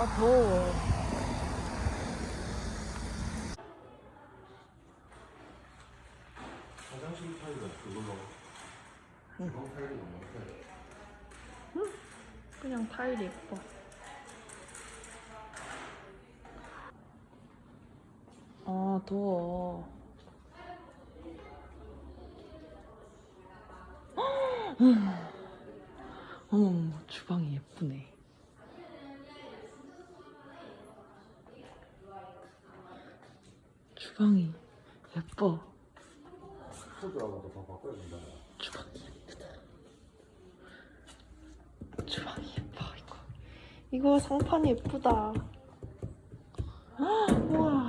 아 더워. 화장실 타일은 그걸로 주방 타일이 너무 타일 그냥 타일 예뻐. 아 더워. 어머 주방이 예쁘네. 주방이 예뻐. 푸드하고도 더 바꿔야 된다 주방이 예쁘다. 주방이 예뻐 이거. 이거 상판 예쁘다. 헉, 우와.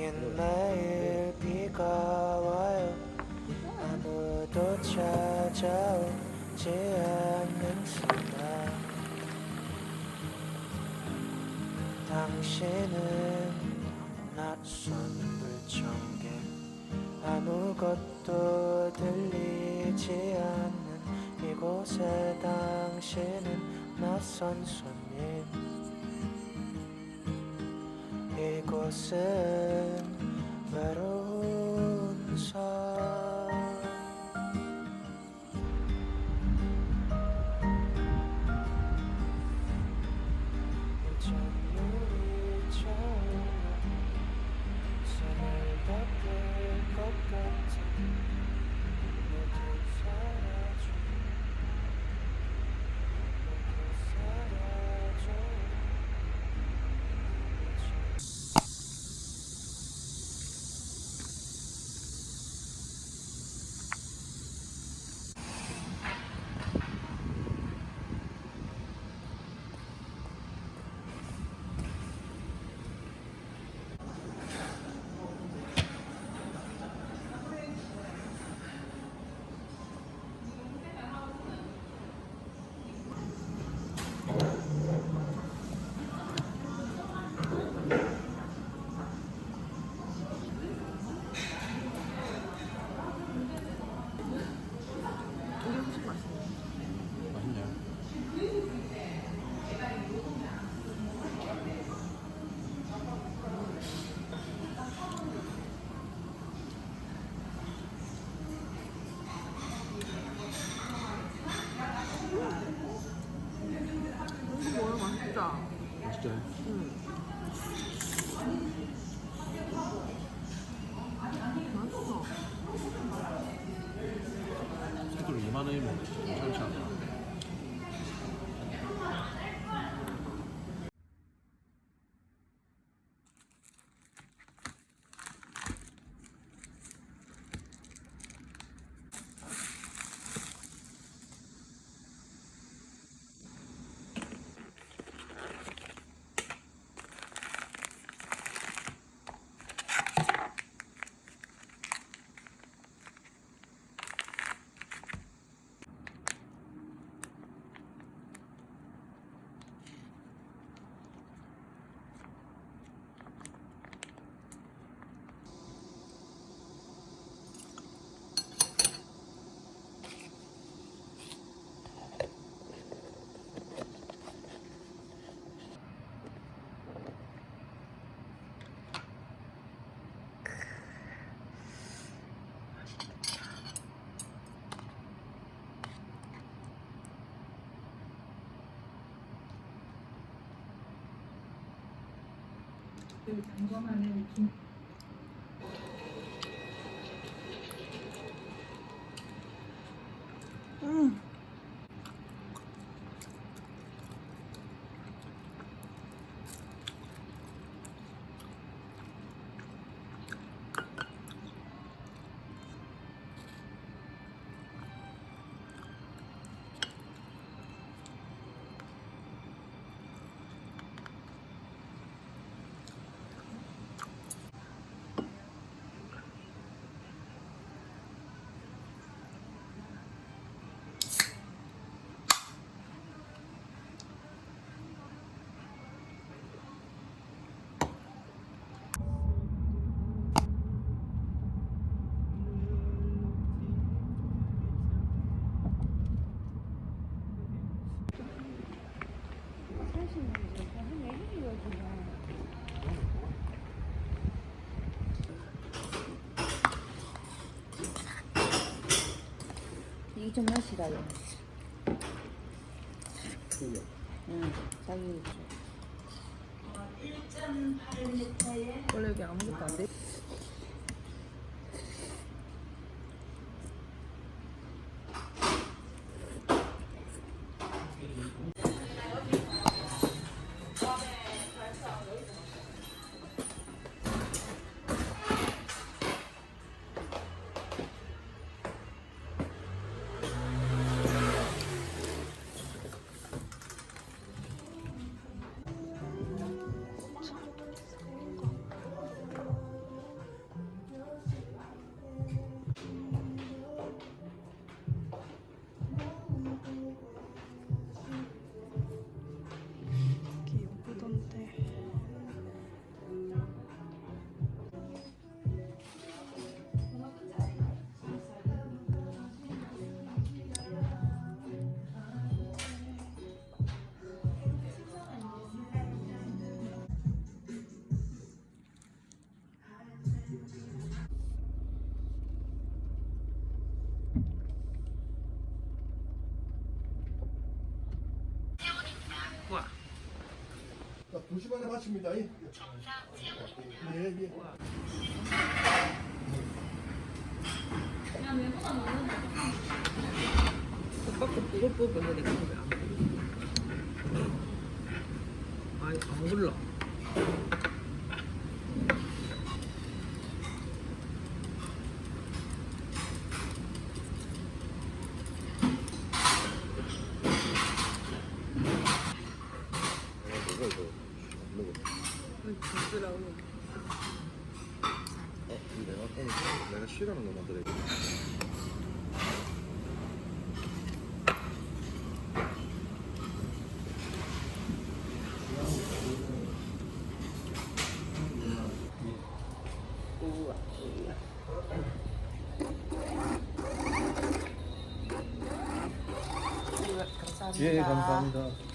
긴 매일 비가 와요. 아무도 찾아오지 않는 순간. 당신은 낯선 불청객. 아무것도 들리지 않는 이곳에 당신은 낯선 손님 이 새우를 2만 원이 그 점검하는 이게 좀 맛이라요. 응, 자기 원래 여기 아무것도 안 돼. 자, 2시 반에 마칩니다. 예, 예. 오빠거 그거 뽑으면 내가 왜안 아니 안 불러 내가 오늘 내가 싫어하는 거 만들어. 감사합니다.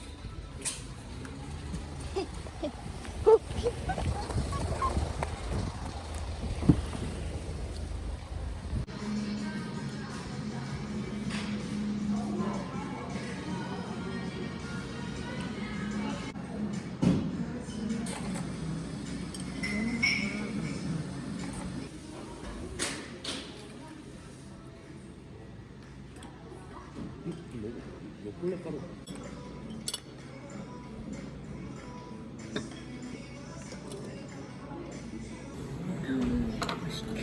음, 물엿가루 맛있다.